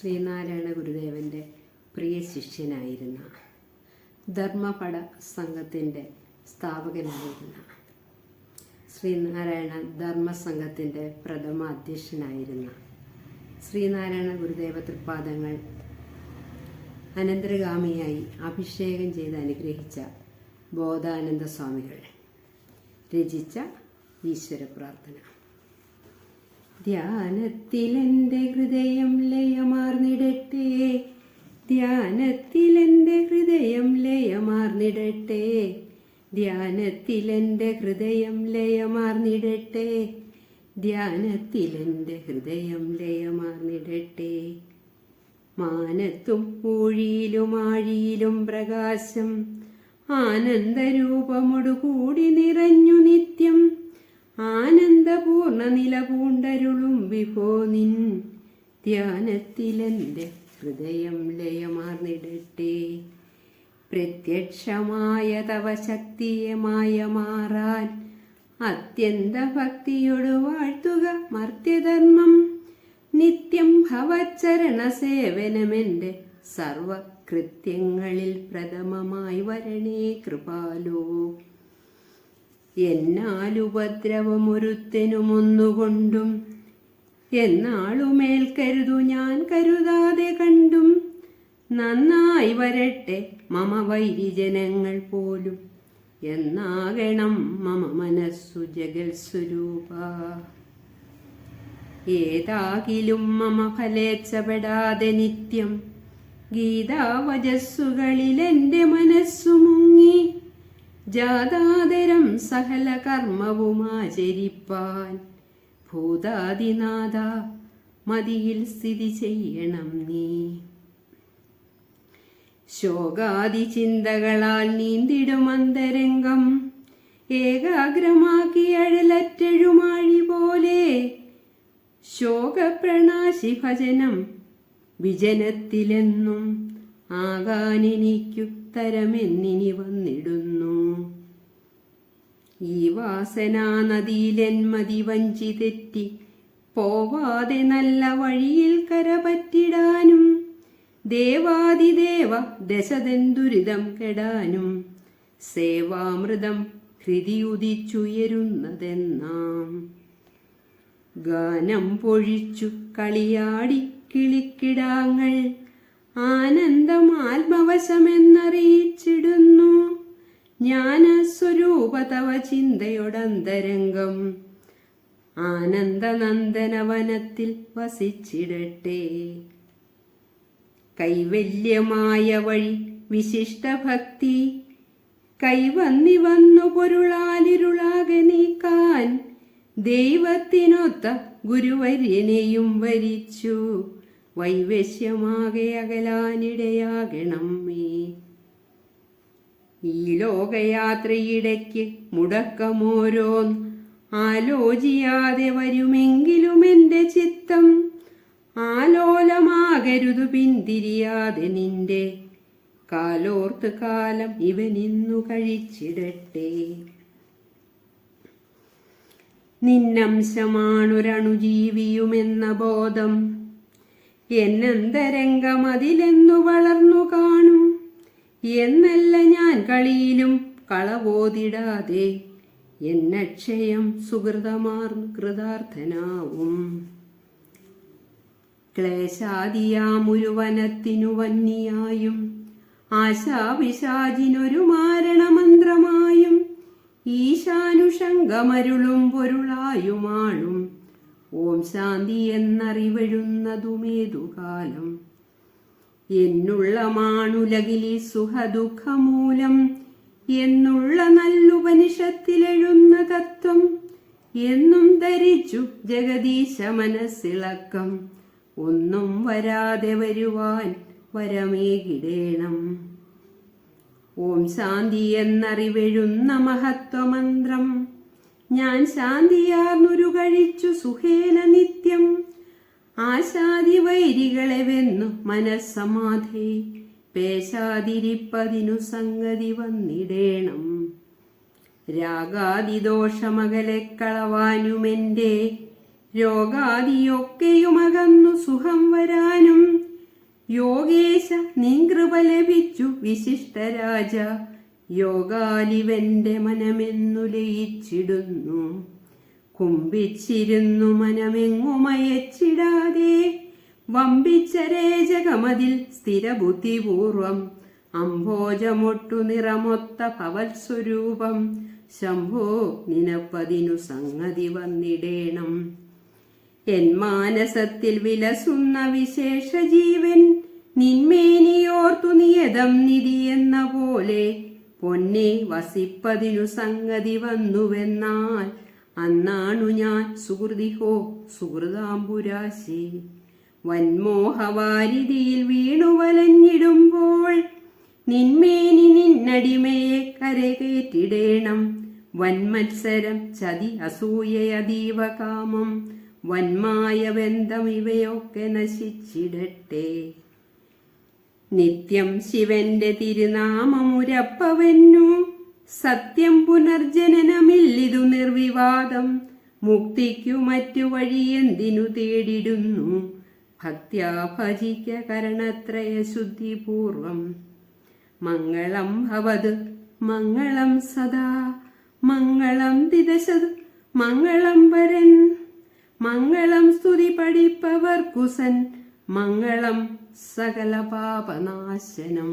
ശ്രീനാരായണ ഗുരുദേവന്റെ പ്രിയ ശിഷ്യനായിരുന്ന ധർമ്മപട സംഘത്തിന്റെ സ്ഥാപകനായിരുന്ന ശ്രീനാരായണ ധർമ്മസംഘത്തിന്റെ പ്രഥമ അധ്യക്ഷനായിരുന്ന ശ്രീനാരായണ ഗുരുദേവ തൃപ്പാദങ്ങൾ അനന്തരഗാമിയായി അഭിഷേകം ചെയ്ത് അനുഗ്രഹിച്ച ബോധാനന്ദ സ്വാമികൾ രചിച്ച ഈശ്വര പ്രാർത്ഥന ധ്യാനത്തിലെന്റെ ഹൃദയം ലയമാർന്നിടട്ടെ. ധ്യാനത്തിലെന്റെ ഹൃദയം ലയമാർന്നിടട്ടെ. ധ്യാനത്തിലെന്റെ ഹൃദയം ലയമാർന്നിടട്ടെ. ധ്യാനത്തിലെന്റെ ഹൃദയം ലയമാർന്നിടട്ടെ. മാനത്തും ഊഴിയിലും ആഴിയിലും പ്രകാശം ആനന്ദരൂപമൊടുകൂടി നിറഞ്ഞു നിത്യം ആനന്ദപൂർണ നിലപൂണ്ടരുളും വിഭോ നിൻ. ധ്യാനത്തിലെന്റെ ഹൃദയം ലയമാർന്നിടട്ടെ. പ്രത്യക്ഷമായ തവ ശക്തിയെ മായ മാറാൻ അത്യന്ത ഭക്തിയോട് വാഴ്ത്തുക മർത്യധർമ്മം. നിത്യം ഭവച്ചരണ സേവനമെന്റെ സർവകൃത്യങ്ങളിൽ പ്രഥമമായി വരണേ കൃപാലോ. എന്നാലുപദ്രവമൊരുത്തനുമൊന്നുകൊണ്ടും എന്നാളുമേൽ കരുതു ഞാൻ കരുതാതെ കണ്ടും നന്നായി വരട്ടെ മമ വൈരിജനങ്ങൾ പോലും. എന്നാകണം മമ മനസ്സു ജഗൽ സ്വരൂപ. ഏതാകിലും മമ ഫലേച്ഛപ്പെടാതെ നിത്യം ഗീതാവചസ്സുകളിൽ എന്റെ മനസ്സു മുങ്ങി ജാതാതരം സകല കർമ്മവുമാചരിപ്പാൻ ഭൂതാദിനാഥ മതിയിൽ സ്ഥിതി ചെയ്യണം നീ. ശോകാദി ചിന്തകളാൽ നീന്തിടും അന്തരംഗം. ഏകാഗ്രമാക്കി അഴലറ്റഴുമാഴി പോലെ. ശോകപ്രണാശി ഭജനം വിജനത്തിലെന്നും ആകാനെനിക്കുത്തരമെന്നിനി വന്നിടുന്നു. ഈ വാസനാ നദിയിലെൻ മതി വഞ്ചി തെറ്റി പോവാതെ നല്ല വഴിയിൽ കരപറ്റിടാനും ദേവാദിദേവ ദശതൻ ദുരിതം കെടാനും സേവാമൃതം ഹൃതിയുദിച്ചുയരുന്നതെന്നാം ഗാനം പൊഴിച്ചു കളിയാടി കിളിക്കിടാങ്ങൾ ആനന്ദം ആത്മവശമെന്നറിയിച്ചിടുന്നു ജ്ഞാനസ്വരൂപതവ ചിന്തയൊടന്തരംഗം ആനന്ദനന്ദനവനത്തിൽ വസിച്ചിടട്ടെ. കൈവല്യമായ വഴി വിശിഷ്ടഭക്തി. കൈവന്നി വന്നു പൊരുളാലിരുളാകെ നീക്കാൻ ദൈവത്തിനൊത്ത ഗുരുവര്യനെയും വരിച്ചു. വൈവശ്യമാകെ അകലാനിടയാകണം മേ ഈ ലോകയാത്രയിടയ്ക്ക് മുടക്കമോരോന്ന് ആലോചിയാതെ വരുമെങ്കിലും എന്റെ ചിത്തം ആലോലമാകരുതു പിന്തിരിയാതെ നിന്റെ കാലോർത്ത് കാലം ഇവനിന്നു കഴിച്ചിടട്ടെ. നിന്നംശമാണൊരണുജീവിയുമെന്ന ബോധം എന്നന്തരംഗം അതിലെന്നു വളർന്നു കാണും. എന്നല്ല ഞാൻ കളിയിലും കളവോതിടാതെ. എന്നക്ഷയം സുഹൃതമാർന്നു കൃതാർത്ഥനാവും. ക്ലേശാദിയാമുരുവനത്തിനു വന്നിയായും. ആശാവിശാചിനൊരു മാരണമന്ത്രമായും. ഈശാനുഷംഗമരുളും പൊരുളായുമാണും ഓം ശാന്തി എന്നറിവഴുന്നതുമേതു കാലം എന്നുള്ള മാണുലകിലി സുഖദുഃഖമൂലം എന്നുള്ള നല്ലുപനിഷത്തിലെഴുന്ന തത്വം എന്നും ധരിച്ചു ജഗദീശ മനസ്സിളക്കം. ഒന്നും വരാതെ വരുവാൻ വരമേകിടേണം. ഓം ശാന്തി എന്നറിവെഴുന്ന മഹത്വമന്ത്രം ഞാൻ ശാന്തിയാർന്നൊരു കഴിച്ചു സുഖേന നിത്യം. ആശാദി വൈരികളെ വെന്നു മനസ്സമാധി. പേശാതിരിപ്പതിനു സംഗതി വന്നിടേണം. രാഗാദിദോഷമകലെ കളവാനുമെന്റെ രോഗാദിയൊക്കെയുമകന്നു സുഖം വരാനും. യോഗേശ നിൻകൃപ ലഭിച്ചു വിശിഷ്ടരാജ. യോഗാലിവന്റെ മനമെന്നു ലയിച്ചിടുന്നു. കുമ്പിച്ചിരുന്നു മനമെങ്ങുമയച്ചിടാതെ വമ്പിച്ച രേചകമതിൽ സ്ഥിരബുദ്ധിപൂർവം. അംഭോജമൊട്ടു നിറമൊത്ത ഭവത്സ്വരൂപം. ശംഭോ നിനപ്പതിനു സംഗതി വന്നിടേണം. എൻ മാനസത്തിൽ വിലസുന്ന വിശേഷ ജീവൻ നിന്മേനിയോർത്തു നിയതം നിധി എന്ന പോലെ പൊന്നെ വസിപ്പതിനു സംഗതി വന്നുവെന്നാൽ അന്നാണു ഞാൻ സുഹൃതിഹോ സുഹൃതാംബുരാശി. വൻമോഹവാരിതിയിൽ വീണു വലഞ്ഞിടുമ്പോൾ നിന്മേനി നിന്നടിമയെ കരകേറ്റിടേണം വൻമത്സരം ചതി അസൂയയതീവ കാമം വന്മായ ബന്ധം ഇവയൊക്കെ നശിച്ചിടട്ടെ. നിത്യം ശിവന്റെ തിരുനാമമുരപ്പവന്നു. സത്യം പുനർജനനമില്ലിതു നിർവിവാദം. മുക്തിക്കു മറ്റു വഴിയെന്തിനു തേടിടുന്നു? ഭക്ത്യാ ഭജിക്ക കരണത്രയ ശുദ്ധിപൂർവം. മംഗളം ഭവത് മംഗളം സദാ. മംഗളം ദിദശത് മംഗളം വരൻ. മംഗളം സ്തുതി പഠിപ്പവർ കുസൻ മംഗളം സകല പാപനാശനം